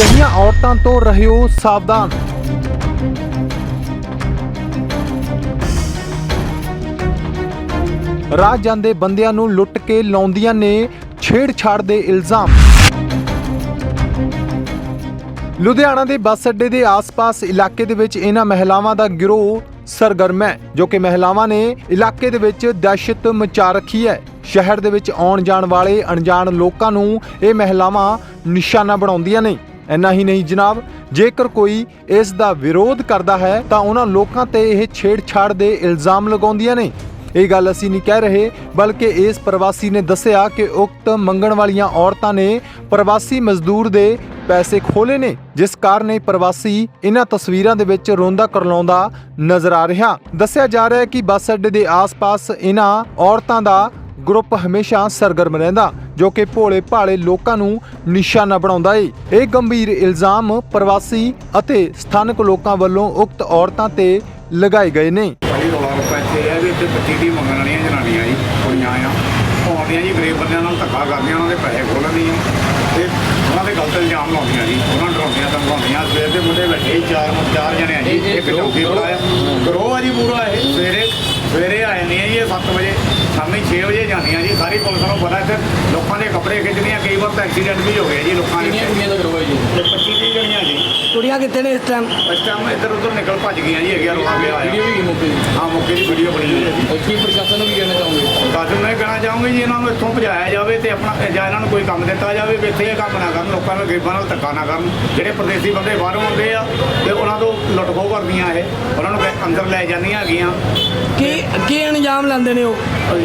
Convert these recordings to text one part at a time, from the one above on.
ਅਜਿਹੀਆਂ ਔਰਤਾਂ ਤੋਂ ਰਹਿਓ ਸਾਵਧਾਨ। ਰਾਹ ਜਾਂਦੇ ਬੰਦਿਆਂ ਨੂੰ ਲੁੱਟ ਕੇ ਲਾਉਂਦੀਆਂ ਨੇ ਛੇੜਛਾੜ ਦੇ ਇਲਜ਼ਾਮ। ਲੁਧਿਆਣਾ ਦੇ ਬੱਸ ਅੱਡੇ ਦੇ ਆਸ-ਪਾਸ ਇਲਾਕੇ ਦੇ ਵਿੱਚ ਇਹਨਾਂ ਮਹਿਲਾਵਾਂ ਦਾ ਗਿਰੋਹ ਸਰਗਰਮ ਹੈ, ਜੋ ਕਿ ਮਹਿਲਾਵਾਂ ਨੇ ਇਲਾਕੇ ਦੇ ਵਿੱਚ ਦਹਿਸ਼ਤ ਮਚਾ ਰੱਖੀ ਹੈ। ਸ਼ਹਿਰ ਦੇ ਵਿੱਚ ਆਉਣ ਜਾਣ ਵਾਲੇ ਅਣਜਾਣ ਲੋਕਾਂ ਨੂੰ ਇਹ ਮਹਿਲਾਵਾਂ ਨਿਸ਼ਾਨਾ ਬਣਾਉਂਦੀਆਂ ਨੇ। ਇੰਨਾ ਹੀ ਨਹੀਂ ਜਨਾਬ। ਜੇਕਰ ਕੋਈ ਇਸ ਦਾ ਵਿਰੋਧ ਕਰਦਾ ਹੈ, ਤਾਂ ਉਹਨਾਂ ਲੋਕਾਂ ਤੇ ਇਹ ਛੇੜਛਾੜ ਦੇ ਇਲਜ਼ਾਮ ਲਗਾਉਂਦੀਆਂ ਨੇ। ਇਹ ਗੱਲ ਅਸੀਂ ਨਹੀਂ ਕਹਿ ਰਹੇ, ਬਲਕਿ ਇਸ ਪ੍ਰਵਾਸੀ ਨੇ ਦੱਸਿਆ ਕਿ ਉਕਤ ਮੰਗਣ ਵਾਲੀਆਂ ਔਰਤਾਂ ਨੇ ਪ੍ਰਵਾਸੀ ਮਜ਼ਦੂਰ ਦੇ ਪੈਸੇ ਖੋਲੇ ਨੇ, ਜਿਸ ਕਾਰਨ ਇਹ ਪ੍ਰਵਾਸੀ ਇਹਨਾਂ ਤਸਵੀਰਾਂ ਦੇ ਵਿੱਚ ਰੋਂਦਾ ਕਰਲਾਉਂਦਾ ਨਜ਼ਰ ਆ ਰਿਹਾ। ਦੱਸਿਆ ਜਾ ਰਿਹਾ ਹੈ ਕਿ ਬੱਸ ਅੱਡੇ ਦੇ ਆਸ-ਪਾਸ ਇਹਨਾਂ ਔਰਤਾਂ ਦਾ ਗਰੁੱਪ ਹਮੇਸ਼ਾ ਸਰਗਰਮ ਰਹਿੰਦਾ ਜੋ ਕਿ ਭੋਲੇ ਭਾਲੇ ਲੋਕਾਂ ਨੂੰ ਨਿਸ਼ਾਨਾ ਬਣਾਉਂਦਾ ਏ। ਇਹ ਗੰਭੀਰ ਇਲਜ਼ਾਮ ਪ੍ਰਵਾਸੀ ਅਤੇ ਸਥਾਨਕ ਲੋਕਾਂ ਵੱਲੋਂ ਉਕਤ ਔਰਤਾਂ ਤੇ ਲਗਾਏ ਗਏ ਨੇ। ਭਾਈ ਰੌਲਾ ਰੱਪਾ ਇੱਥੇ ਇਹ ਹੈ ਵੀ ਇੱਥੇ ਬੱਚੀ ਦੀ ਮੰਗਣ ਵਾਲੀਆਂ ਜਨਾਨੀਆਂ ਜੀ ਕੁੜੀਆਂ ਆ। ਆਉਂਦੀਆਂ ਜੀ ਗਰੀਬ ਬੰਦਿਆਂ ਨਾਲ ਧੱਕਾ ਕਰਦੀਆਂ ਉਹਨਾਂ ਦੇ ਪੈਸੇ ਖੋਲ੍ਹਦੀਆਂ ਤੇ ਉਹਨਾਂ ਦੇ ਗਲਤ ਇਲਜ਼ਾਮ ਲਾਉਂਦੀਆਂ ਜੀ ਉਹਨਾਂ ਨੂੰ ਡਰਾਉਂਦੀਆਂ ਧਮਕਾਉਂਦੀਆਂ। ਸਵੇਰ ਦੇ ਮੁੰਡੇ ਬੈਠੇ ਸੀ, ਚਾਰ ਚਾਰ ਜਣੇ ਆ ਜੀ ਇੱਕ ਚੌਕੀ ਬੁਲਾਇਆ ਗਰੋਹ ਆ ਜੀ ਪੂਰਾ ਇਹ। ਸਵੇਰੇ ਸਵੇਰੇ ਆ ਜਾਂਦੀਆਂ ਜੀ ਇਹ 7 ਵਜੇ ਸ਼ਾਮੀ 6 ਵਜੇ ਜਾਂਦੀਆਂ ਜੀ। ਸਾਰੀ ਪੁਲਿਸ ਨੂੰ ਪਤਾ ਇੱਥੇ ਲੋਕਾਂ ਦੇ ਕੱਪੜੇ ਖਿੱਚਦੀਆਂ ਕਈ ਵਾਰ ਤਾਂ ਐਕਸੀਡੈਂਟ ਵੀ ਹੋ ਗਏ ਜੀ ਲੋਕਾਂ ਕਿੰਨੀਆਂ ਦੇ ਕੁੜੀਆਂ ਦਾ ਗਰੋਹ ਹੈ ਜੀ? ਤੇ 25 30 ਜਣੀਆਂ ਜੀ। ਕੁੜੀਆਂ ਕਿੱਥੇ ਨੇ ਇਸ ਟਾਈਮ ਇਸ ਟਾਈਮ ਇੱਧਰ ਉੱਧਰ ਨਿਕਲ ਭੱਜ ਗਈਆਂ ਜੀ ਅੱਗੇ ਰੋਲਾ ਪਿਆ ਵੀਡੀਓ ਆ ਵੀ ਮੌਕੇ ਦੀ। ਹਾਂ ਮੌਕੇ ਦੀ ਵੀਡੀਓ ਬਣੀ ਹੋਈ ਹੈ ਜੀ। ਕੀ ਪ੍ਰਸ਼ਾਸਨ ਨੂੰ ਕੀ ਕਹਿਣਾ ਚਾਹੋਗੇ? ਕਾਜੂ ਮੈਂ ਕਹਿਣਾ ਚਾਹੂੰਗੀ ਜੀ ਇਹਨਾਂ ਨੂੰ ਇੱਥੋਂ ਭਜਾਇਆ ਜਾਵੇ ਤੇ ਆਪਣਾ ਜਾਂ ਇਹਨਾਂ ਨੂੰ ਕੋਈ ਕੰਮ ਦਿੱਤਾ ਜਾਵੇ ਵੀ ਇੱਥੇ ਇਹ ਕੰਮ ਨਾ ਕਰਨ ਲੋਕਾਂ ਨੂੰ ਗਰੀਬਾਂ ਨਾਲ ਧੱਕਾ ਨਾ ਕਰਨ। ਜਿਹੜੇ ਪ੍ਰਦੇਸੀ ਬੰਦੇ ਬਾਹਰੋਂ ਆਉਂਦੇ ਆ ਤੇ ਉਹਨਾਂ ਤੋਂ ਲੁੱਟ ਖੋਹ ਕਰਦੀਆਂ ਇਹ। ਉਹਨਾਂ ਨੂੰ ਅੰਦਰ ਲੈ ਜਾਂਦੀਆਂ ਹੈਗੀਆਂ। ਕੀ ਕੀ ਅੰਜਾਮ ਲੈਂਦੇ ਨੇ ਉਹ?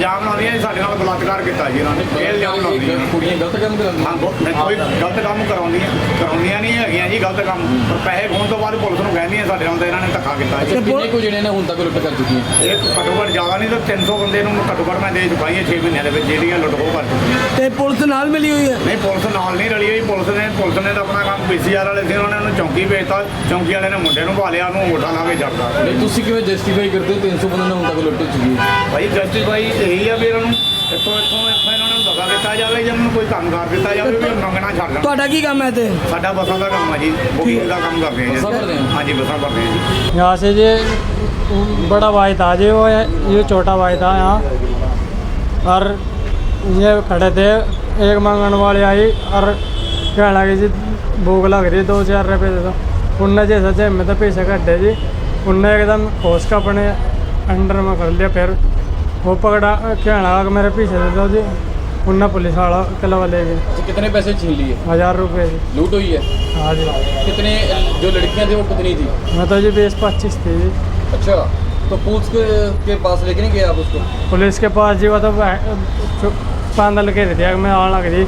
ਇਲਜ਼ਾਮ ਲਾਉਂਦੀਆਂ ਸਾਡੇ ਨਾਲ ਬਲਾਤਕਾਰ ਕੀਤਾ ਜੀ ਇਹਨਾਂ ਨੇ। ਇਹ ਇਲਜ਼ਾਮ ਲਾਉਂਦੀਆਂ। ਨੇ। ਕੁੜੀਆਂ ਗਲਤ ਕੰਮ ਕਰਦੀਆਂ ਹਾਂ ਗੋ- ਨਹੀਂ, ਕੋਈ ਗਲਤ ਕੰਮ ਕਰਾਉਂਦੀਆਂ ਕਰਾਉਂਦੀਆਂ ਨਹੀਂ ਹੈਗੀਆਂ ਜੀ ਗਲਤ ਕੰਮ। ਪਰ ਪੈਸੇ ਖੋਣ ਤੋਂ ਬਾਅਦ ਪੁਲਿਸ ਨੂੰ ਕਹਿੰਦੀਆਂ ਸਾਡੇ ਨਾਲ ਤਾਂ ਇਹਨਾਂ ਨੇ ਧੱਕਾ ਕੀਤਾ ਜੀ। ਅੱਛਾ ਕਿੰਨੇ ਕੁ ਜਿਹੜੇ ਨੇ ਹੁਣ ਤੱਕ ਲੁੱਟ ਕਰ ਚੁੱਕੀਆਂ? ਇਹ ਘੱਟੋ ਘੱਟ ਜ਼ਿਆਦਾ ਨਹੀਂ ਤਾਂ 300 ਬੰਦੇ ਨੂੰ ਘੱਟੋ ਘੱਟ ਮੈਂ ਦੇ ਚੁਕਾਈ ਹੈ 6 ਮਹੀਨਿਆਂ ਦੇ ਵਿੱਚ ਜਿਹੜੀਆਂ ਲੁੱਟ ਖੋਹ ਕਰ ਚੁੱਕੀਆਂ। ਤੇ ਪੁਲਿਸ ਨਾਲ ਮਿਲੀ ਹੋਈ ਹੈ? ਨਹੀਂ ਪੁਲਿਸ ਨਾਲ ਨਹੀਂ ਰਲੀ ਹੋਈ। ਪੁਲਿਸ ਨੇ ਪੁਲਿਸ ਨੇ ਤਾਂ ਆਪਣਾ ਕੰਮ ਪੀਸੀਆਰ ਵਾਲੇ ਸੀ ਉਹਨਾਂ ਨੇ ਉਹਨੂੰ ਚੌਂਕੀ ਭੇਜਤਾ। ਚੌਂਕੀ ਵਾਲੇ ਨੇ ਮੁੰਡੇ ਨੂੰ ਭਾਲਿਆ ਉਹਨੂੰ ਅੰਗੂਠਾ ਲਾ ਕੇ ਛੱਡਦਾ ਨਹੀਂ ਤੁਸੀਂ ਕਿਵੇਂ ਜਸਟੀਫਾਈ ਕਰਦੇ ਹੋ 300 ਬੰਦੇ ਨੇ ਹੁਣ ਤੱਕ ਲੁੱਟ ਚੁੱਕੀ ਹੈ? ਭਾਈ ਜਸਟਿਸ ਭਾਈ ਇਹੀ ਆ ਵੀ ਇਹਨਾਂ ਨੂੰ ਇੱਥੋਂ ਇੱਥੋਂ ਇੱਥੋਂ ਇਹਨਾਂ ਨੂੰ ਦਗਾ ਦਿੱਤਾ ਜਾਵੇ ਜਾਂ ਉਹਨੂੰ ਕੋਈ ਕੰਮ ਕਰ ਦਿੱਤਾ ਜਾਵੇ ਵੀ ਉਹ ਮੰਗਣਾ ਛੱਡ ਲੈਣ ਤੁਹਾਡਾ ਕੀ ਕੰਮ ਹੈ ਤੇ ਸਾਡਾ ਬੱਸਾਂ ਦਾ ਕੰਮ ਆ ਜੀ ਬੁਕਿੰਗ ਦਾ ਕੰਮ ਕਰਦੇ ਬੱਸਾਂ ਭਰਦੇ ਹਾਂ ਹੋ? ਜੀ ਹਾਂਜੀ ਬੱਸਾਂ ਭਰਦੇ ਹਾਂ ਜੀ यहाँ से ये बड़ा भाई था जी वो ये छोटा भाई था यहाँ और ये खड़े थे एक मंगन वाली आई और कहने लगी जी भूख लग रही दो चार रुपये दे दो उनने जैसा जेब में तो पैसे कटे जी उनने एकदम होश का अपने अंडर में कर लिया फिर वो पकड़ा कहने लगा मेरे पीछे दे दो जी उनने पुलिस वाला कलवा ले गए तो कितने पैसे छीन लिए हज़ार रुपये जी लूट हुई है हाँ जी कितने जो लड़कियाँ थी वो कितनी थी मैं तो जी बीस पच्चीस थी जी अच्छा तो पुलिस के, के पास लेके नहीं गए आप उसको पुलिस के पास जी वो तो पैदल के दिया मैं आने लग जी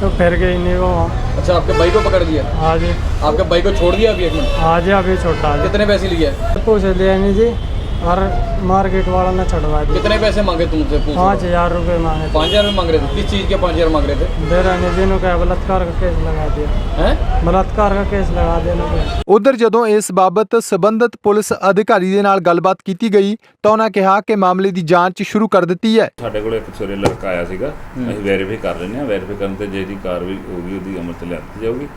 तो फिर गई नहीं वो वहाँ अच्छा आपके भाई को पकड़ लिया हाँ जी आपके भाई को छोड़ दिया अभी एक मिनट हाँ जी अभी छोटा कितने पैसे लिए पूछ लिया नहीं जी और मार्केट वाला ने छुड़वा दिया कितने पैसे मांगे तुमसे पूछ पाँच हजार रुपये मांगे थे पाँच हजार में मांग रहे थे किस चीज के पाँच हजार मांग रहे थे दे रहे नहीं जिन्हों का बलात्कार का केस लगा दिया हैं बलात्कार का केस लगा दिया ना ਉਧਰ ਜਦੋਂ ਇਸ ਬਾਬਤ ਸਬੰਧਤ ਪੁਲਿਸ ਅਧਿਕਾਰੀ ਦੇ ਨਾਲ ਗੱਲਬਾਤ ਕੀਤੀ ਗਈ ਤਾਂ ਉਹਨਾਂ ਕਿਹਾ ਕਿ ਮਾਮਲੇ ਦੀ ਜਾਂਚ ਸ਼ੁਰੂ ਕਰ ਦਿੱਤੀ ਹੈ ਸਾਡੇ ਕੋਲ ਇੱਕ ਸਵੇਰੇ ਲੜਕਾ ਆਇਆ ਸੀਗਾ ਅਸੀਂ ਵੈਰੀਫਾਈ ਕਰ ਲੈਂਦੇ ਹਾਂ ਵੈਰੀਫਾਈ ਕਰਨ ਤੇ ਜਿਹੜੀ ਕਾਰਵਾਈ ਹੋਊਗੀ ਉਹਦੀ ਅਮਲ ਚ ਲਿਆਂਦੀ ਜਾਊਗੀ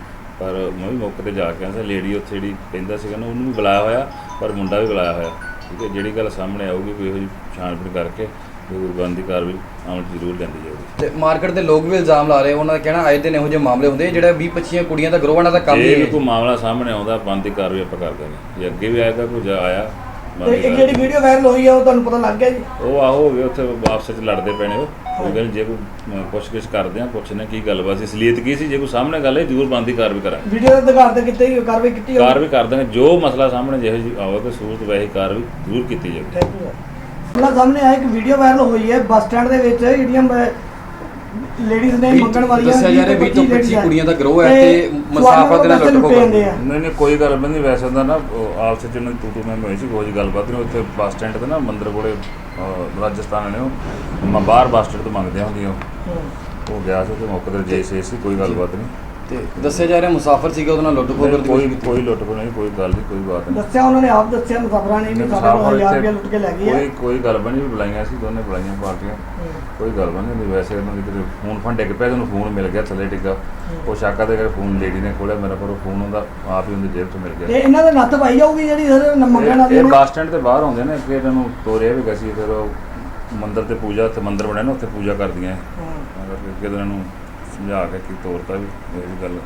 ਪਰ ਮੈਂ ਵੀ ਮੌਕੇ ਤੇ ਜਾ ਕੇ ਆਇਆ ਲੇਡੀ ਉੱਥੇ ਜਿਹੜੀ ਕਹਿੰਦਾ ਸੀਗਾ ਨਾ ਉਹਨੂੰ ਵੀ ਬੁਲਾਇਆ ਹੋਇਆ ਪਰ ਮੁੰਡਾ ਵੀ ਬੁਲਾਇਆ ਹੋਇਆ ਠੀਕ ਹੈ ਜਿਹੜੀ ਗੱਲ ਸਾਹਮਣੇ ਆਊਗੀ ਕੋਈ ਇਹੋ ਜਿਹੀ ਛਾਣਬੀਣ ਕਰਕੇ ਜੋ ਗੁਰਬਾਨ ਦੀ ਕਾਰਵਾਈ 'ਚ ਜ਼ਰੂਰ ਲਿਆਂਦੀ ਜਾਊਗੀ। ਤੇ ਮਾਰਕੀਟ ਦੇ ਲੋਕ ਵੀ ਇਲਜ਼ਾਮ ਲਾ ਰਹੇ ਉਹਨਾਂ ਦਾ ਕਹਿਣਾ ਆਏ ਦਿਨ ਇਹੋ ਜਿਹੇ ਮਾਮਲੇ ਹੁੰਦੇ ਆ, ਜਿਹੜਾ 20 25 ਕੁੜੀਆਂ ਦਾ ਗਰੋਹ ਦਾ ਕੰਮ ਹੀ ਜੇ ਵੀ ਹੈ। ਕੋਈ ਮਾਮਲਾ ਸਾਹਮਣੇ ਆਉਂਦਾ ਬੰਦੀ ਕਾਰਵਾਈ ਆਪਾਂ ਕਰ ਦੇਣੀ ਜੇ ਅੱਗੇ ਵੀ ਆਏਗਾ ਕੋਈ ਜਾਂ ਆਇਆ ਤੇ ਕਾਰਵਾਈ। ਜਿਹੜੀ ਵੀਡੀਓ ਵਾਇਰਲ ਹੋਈ ਹੈ ਉਹ ਤੁਹਾਨੂੰ ਪਤਾ ਲੱਗ ਗਿਆ ਜੀ? ਉਹ ਆਹੋ ਹੋ ਗਏ ਉੱਥੇ ਆਪਸ ਵਿੱਚ ਲੜਦੇ ਪੈਣੇ ਉਹ। ਉਹ ਕਹਿੰਦੇ ਜੇ ਕੋਈ ਪੁੱਛ-ਗਿੱਛ ਕਰਦੇ ਆ ਪੁੱਛਨੇ ਕੀ ਗੱਲਬਾਤ ਸੀ ਅਸਲੀਅਤ ਕੀ ਸੀ ਜੇ ਕੋਈ ਸਾਹਮਣੇ ਗੱਲ ਹੈ ਜ਼ਰੂਰ ਬੰਦੀ ਕਾਰਵਾਈ ਕਰਾਂਗੇ। ਵੀਡੀਓ ਦੇ ਆਧਾਰ ਤੇ ਕਿਤੇ ਹੀ ਕਾਰਵਾਈ ਕੀਤੀ ਹੋਵੇ ਕਾਰਵਾਈ ਕਰ ਦਾਂਗੇ ਜੋ ਮਸਲਾ ਸਾਹਮਣੇ ਜਿਹੋ ਜੀ ਆਵੇਗਾ ਸੂਰਤ ਵੈਹੀ ਕਾਰਵਾਈ ਜ਼ਰੂਰ ਕੀਤੀ ਜਾਵੇਗੀ ਉਹਨਾਂ ਸਾਹਮਣੇ ਆਇਆ ਇੱਕ ਵੀਡੀਓ ਵਾਇਰਲ ਹੋਈ ਹੈ ਬੱਸ ਸਟੈਂਡ ਦੇ ਵਿੱਚ ਜਿਹੜੀਆਂ ਲੇਡੀਜ਼ ਨੇ ਮੰਗਣ ਵਾਲੀਆਂ ਦੱਸਿਆ ਜਾ ਰਿਹਾ 20 ਤੋਂ 25 ladies ਕੁੜੀਆਂ ਦਾ ਗਰੋਹ ਹੈ ਤੇ ਮੁਸਾਫਰ ਦੇ ਨਾਲ ਲੁੱਟ ਆ। ਨਹੀਂ ਨਹੀਂ ਕੋਈ ਗੱਲ ਨਹੀਂ ਵੈਸੇ ਤਾਂ ਨਾ ਆਪਸ ਵਿੱਚ ਉਹਨਾਂ ਦੀ ਤੂ ਤੂ ਮੈਂ ਹੋਈ ਸੀ ਕੋਈ ਗੱਲਬਾਤ ਨਹੀਂ ਉੱਥੇ ਬੱਸ ਸਟੈਂਡ ਤੇ ਨਾ ਮੰਦਰ ਕੋਲੇ ਰਾਜਸਥਾਨ ਨੇ ਉਹ ਮੈਂ ਬਾਹਰ ਬੱਸ ਸਟੈਂਡ ਤੋਂ ਮੰਗਦੇ ਹੁੰਦੀਆਂ ਉਹ। ਗਿਆ ਸੀ ਤੇ ਮੌਕੇ ਤੇ ਜੇ ਸੀ ਕੋਈ ਗੱਲਬਾਤ ਨਹੀਂ। ਤੇ ਦੱਸਿਆ ਜਾ ਰਿਹਾ ਮੁਸਾਫਰ ਸੀਗਾ ਉਹਦੇ ਨਾਲ ਲੁੱਟ ਖੋਹ ਨਹੀਂ, ਕਰਦੀ ਕੋਈ ਕੋਈ ਲੁੱਟ ਨਹੀਂ ਕੋਈ ਗੱਲ ਨਹੀਂ ਕੋਈ ਬਾਤ ਨਹੀਂ। ਦੱਸਿਆ ਉਹਨਾਂ ਨੇ ਆਪ ਦੱਸਿਆ ਮੁਸਾਫਰਾਂ ਨੇ ਵੀ ਸਾਡੇ ਕੋਲ 1000 ਰੁਪਏ ਲੁੱਟ ਕੇ ਲੈ ਗਏ ਆ। ਕੋਈ ਕੋਈ ਗੱਲ ਬਣੀ ਵੀ ਬੁਲਾਈਆਂ ਸੀ ਦੋਨੇ ਬੁਲਾਈਆਂ ਪਾਰਟੀਆਂ। ਕੋਈ ਗੱਲ ਨਹੀਂ ਹੁੰਦੀ ਵੈਸੇ ਉਹਨਾਂ ਦੀ ਕਿਤੇ ਫੋਨ ਫੰਡ ਡਿੱਗ ਪਿਆ ਤੇ ਉਹਨੂੰ ਫੋਨ ਮਿਲ ਗਿਆ ਥੱਲੇ ਡਿੱਗਾ। ਉਹ ਸ਼ਾਕਾ ਦੇ ਕਰਕੇ ਫੋਨ ਲੇਡੀ ਨੇ ਖੋਲਿਆ ਮੇਰਾ ਪਰ ਉਹ ਫੋਨ ਉਹਦਾ ਆਪ ਹੀ ਉਹਦੀ ਜੇਬ ਤੋਂ ਮਿਲ ਤੇ ਗਿਆ ਇਹਨਾਂ ਦੇ ਨੱਥ ਪਾਈ ਜਾਊਗੀ ਜਿਹੜੀ ਸਰ ਮੰਗਣ ਇਹ- ਵਾਲੀ ਇਹ ਨੇ? ਬੱਸ ਸਟੈਂਡ ਤੇ ਬਾਹਰ ਆਉਂਦੇ ਨੇ ਅੱਗੇ ਇਹਨਾਂ ਤੋਰਿਆ ਵੀ ਗਿਆ ਸੀ ਫਿਰ ਉਹ ਮੰਦਿਰ ਤੇ ਪੂਜਾ ਤੇ ਮੰਦਿਰ ਬਣਿਆ ਨਾ ਉੱਥੇ ਪੂਜਾ ਕਰਦੀਆਂ ਇਹ। ਤਾਂ ਕਰਕੇ ਅੱਗੇ ਤਾਂ ਇਹਨਾਂ ਨੂੰ ਸਮਝਾ ਕੇ ਕੀ ਤੋਰਤਾ ਵੀ ਇਹ ਵੀ ਗੱਲ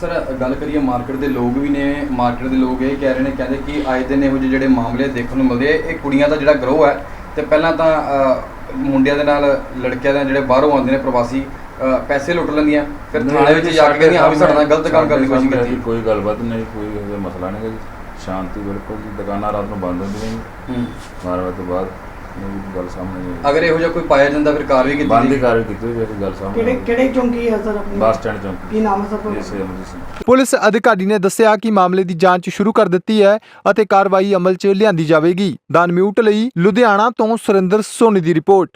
ਸਰ ਗੱਲ ਕਰੀਏ ਮਾਰਕੀਟ ਦੇ ਲੋਕ ਵੀ ਨੇ ਮਾਰਕੀਟ ਦੇ ਲੋਕ ਇਹ ਕਹਿ ਰਹੇ ਨੇ ਕਹਿੰਦੇ ਕਿ ਆਏ ਦਿਨ ਇਹੋ ਜਿਹੇ ਜਿਹੜੇ ਮਾਮਲੇ ਦੇਖਣ ਨੂੰ ਮਿਲਦੇ ਇਹ ਕੁੜੀਆਂ ਦਾ ਜਿਹੜਾ ਗਰੋਹ ਹੈ ਤੇ ਪਹਿਲਾਂ ਤਾਂ ਮੁੰਡਿਆਂ ਦੇ ਨਾਲ ਲੜਕਿਆਂ ਦੇ ਜਿਹੜੇ ਬਾਹਰੋਂ ਆਉਂਦੇ ਨੇ ਪ੍ਰਵਾਸੀ ਪੈਸੇ ਲੁੱਟ ਲੈਂਦੀਆਂ ਫਿਰ ਥਾਣੇ ਵਿੱਚ ਜਾ ਕੇ ਕਹਿੰਦੀਆਂ ਹਾਂ ਵੀ ਸਾਡੇ ਨਾਲ ਗਲਤ ਕੰਮ ਕਰਨ ਦੀ ਕੋਸ਼ਿਸ਼ ਕੀਤੀ। ਕੋਈ ਗੱਲਬਾਤ ਨਹੀਂ ਕੋਈ ਇਹੋ ਮਸਲਾ ਨਹੀਂ ਜੀ। ਸ਼ਾਂਤੀ ਬਿਲਕੁਲ ਦੁਕਾਨਾਂ ਰਾਤ ਨੂੰ ਬੰਦ ਹੁੰਦੀਆਂ ਹੂੰ। 12 ਵਜੇ ਤੋਂ ਬਾਅਦ ਇਹ ਵੀ ਗੱਲ ਸਾਹਮਣੇ ਨਹੀਂ ਆਈ। ਅਗਰ ਇਹੋ ਜਿਹਾ ਕੋਈ ਪਾਇਆ ਜਾਂਦਾ ਫਿਰ ਕਾਰਵਾਈ ਕੀਤੀ ਬੰਦ ਜਾਏਗੀ। ਕਾਰਵਾਈ ਕੀਤੀ ਹੋਈ ਹੈ ਗੱਲ ਸਾਹਮਣੇ ਕਿਹੜੇ ਨਹੀਂ ਆਈ। ਕਿਹੜੇ ਚੌਂਕੀ ਹੈ ਸਰ ਆਪਣੀ ਬੱਸ ਸਟੈਂਡ ਚੌਂਕ ਕੀ ਨਾਮ ਹੈ ਸਰ ਤੁਹਾਡਾ? ਇਸੇ ਅਮਰਜੀਤ ਸਿੰਘ ਪੁਲਿਸ ਅਧਿਕਾਰੀ ਨੇ ਦੱਸਿਆ ਕਿ ਮਾਮਲੇ ਦੀ ਜਾਂਚ ਸ਼ੁਰੂ ਕਰ ਦਿੱਤੀ ਹੈ ਅਤੇ ਕਾਰਵਾਈ ਅਮਲ 'ਚ ਲਿਆਂਦੀ ਜਾਵੇਗੀ ਦਨ ਮਿਊਟ ਲਈ ਲੁਧਿਆਣਾ ਤੋਂ ਸੁਰਿੰਦਰ ਸੋਨੀ ਦੀ ਰਿਪੋਰਟ